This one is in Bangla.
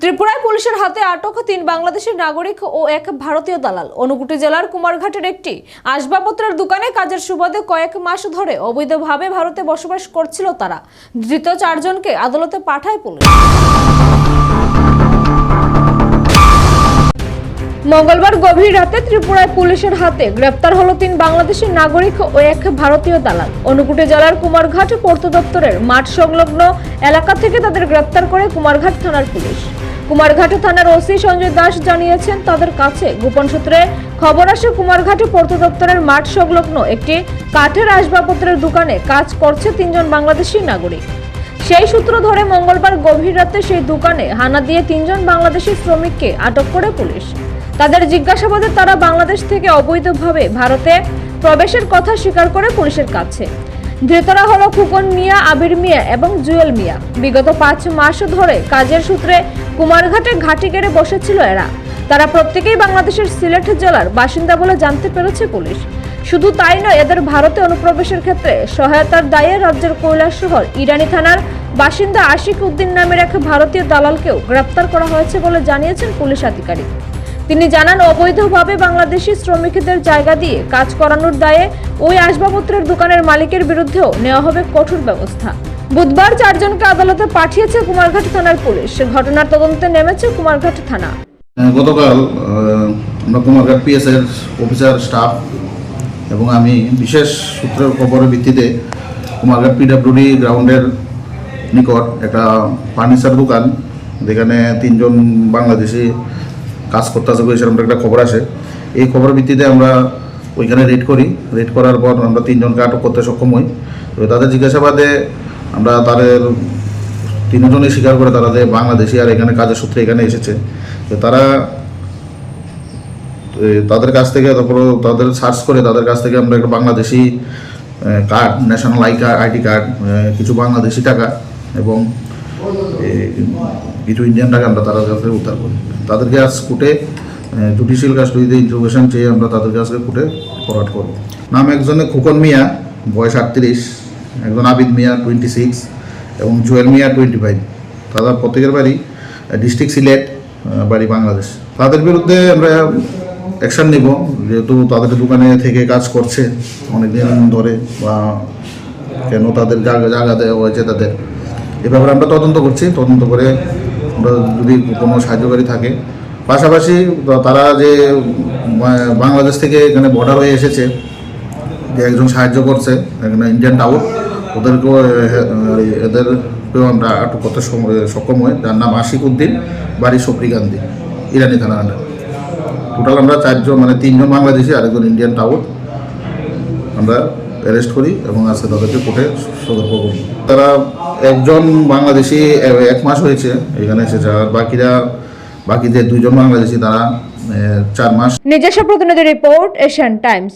ত্রিপুরায় পুলিশের হাতে আটক তিন বাংলাদেশের নাগরিক ও এক ভারতীয় দালাল। অনুগুটি জেলার কুমারঘাটের একটি আসবাবপত্রের দোকানে কাজের সুবাদে কয়েক মাস ধরে অবৈধভাবে ভারতে বসবাস করছিল তারা। ধৃত চারজনকে আদালতে পাঠায় পুলিশ। মঙ্গলবার গভীর রাতে ত্রিপুরায় পুলিশের হাতে গ্রেপ্তার হলো তিন বাংলাদেশের নাগরিক ও এক ভারতীয় দালাল। অনুকুটি জেলার কুমারঘাট পূর্ত দপ্তরের মাঠ সংলগ্ন এলাকা থেকে তাদের গ্রেপ্তার করে কুমারঘাট থানার পুলিশ। কুমারঘাট থানার ওসি সঞ্জয় দাস জানিয়েছেন, তাদের কাছে গোপন সূত্রে খবর আসে, কুমারঘাটে পূর্ত দপ্তরের মাঠ সংলগ্ন একটি কাঠের আসবাবপত্রের দোকানে কাজ করছে তিনজন বাংলাদেশি নাগরিক। সেই সূত্র ধরে মঙ্গলবার গভীর রাতে সেই দোকানে হানা দিয়ে তিনজন বাংলাদেশি শ্রমিককে আটক করে পুলিশ। তাদের জিজ্ঞাসাবাদে তারা বাংলাদেশ থেকে অবৈধভাবে ভারতে প্রবেশের কথা স্বীকার করে পুলিশের কাছে। ধৃতরা হল খুকন মিয়া, আবির মিয়া এবং জুয়েল মিয়া। বিগত পাঁচ মাস ধরে কাজের সূত্রে কুমারঘাটে ঘাঁটি গেড়ে বসেছিল এরা। তারা প্রত্যেকেই বাংলাদেশের সিলেট জেলার বাসিন্দা বলে জানতে পেরেছে পুলিশ। শুধু তাই নয়, এদের ভারতে অনুপ্রবেশের ক্ষেত্রে সহায়তার দায়ে রাজ্যের কৈলাস শহর, ইরানি থানার বাসিন্দা আশিক উদ্দিন নামের এক ভারতীয় দালালকেও গ্রেপ্তার করা হয়েছে বলে জানিয়েছেন পুলিশ আধিকারিক। তিনি জানান, অবৈধভাবে বাংলাদেশি শ্রমিকদের জায়গা দিয়ে কাজ করানোর দায়ে ওই আসবাবপত্রের দোকানের মালিকের বিরুদ্ধেও নেওয়া হবে কঠোর ব্যবস্থা। বুধবার চারজনকে আদালতে পাঠিয়েছে কুমারঘাট থানার পুলিশ। ঘটনার তদন্তে নেমেছে কুমারঘাট থানা। গতকাল আমরা কুমারঘাট পিএসের অফিসার স্টাফ এবং আমি বিশেষ সূত্রের খবরের ভিত্তিতে কুমারঘাট পিডাব্লিউডি গ্রাউন্ডের নিকট একটা ফার্নিচার দোকান, যেখানে তিনজন বাংলাদেশি কাজ করতে সেরকম একটা খবর আসে এই খবরের ভিত্তিতে আমরা ওইখানে রেড করি। রেড করার পর আমরা তিনজনকে আটক করতে সক্ষম হই। তো তাদের জিজ্ঞাসাবাদে আমরা তাদের তিনজনই স্বীকার করে তারা যে বাংলাদেশি আর এখানে কাজের সূত্রে এখানে এসেছে। তো তারা তাদের কাছ থেকে তারপর তাদের সার্চ করে তাদের কাছ থেকে আমরা একটা Bangladeshi card national I card ID card কিছু বাংলাদেশি টাকা এবং কিছু ইন্ডিয়ান টাকা আমরা তাদের কাছ উদ্ধার করি। তাদেরকে আজ কোর্টে জুডিশিয়াল কাস্টডিতে ইন্টারোগেশন চেয়ে আমরা তাদের কাছে কোর্টে ফরওয়ার্ড করব নাম একজনে খুকন মিয়া, বয়স আটত্রিশ, একজন আবিদ মিয়া টোয়েন্টি সিক্স এবং জুয়েল মিয়া টোয়েন্টি ফাইভ তাদের প্রত্যেকের বাড়ি ডিস্ট্রিক্ট সিলেট বাড়ি বাংলাদেশ। তাদের বিরুদ্ধে আমরা অ্যাকশন নিব, যেহেতু তাদের দোকানে থেকে কাজ করছে, অনেকদিন ধরে, বা কেন তাদের জায়গা জায়গা দেওয়া হয়েছে তাদের। এ ব্যাপারে আমরা তদন্ত করছি, তদন্ত করে আমরা যদি কোনো সাহায্যকারী থাকে। পাশাপাশি তারা যে বাংলাদেশ থেকে এখানে বর্ডার হয়ে এসেছে, যে একজন সাহায্য করছে, এখানে ইন্ডিয়ান টাউট ওদেরকেও এদেরকেও আমরা আটক করতে সক্ষম হই। যার নাম আশিক উদ্দিন, বাড়ি সফরি গান্ধী, ইরানি থানা টোটাল আমরা চারজন মানে তিনজন বাংলাদেশি আর একজন ইন্ডিয়ান টাউট আমরা অ্যারেস্ট করি এবং আজকে তাদেরকে কোর্টে সতর্ক করি তারা একজন বাংলাদেশি এক মাস হয়েছে এখানে এসে আর বাকিরা বাকি যে দুজন বাংলাদেশি, তারা চার মাস নিজস্ব প্রতিনিধি রিপোর্ট, এশিয়ান টাইমস।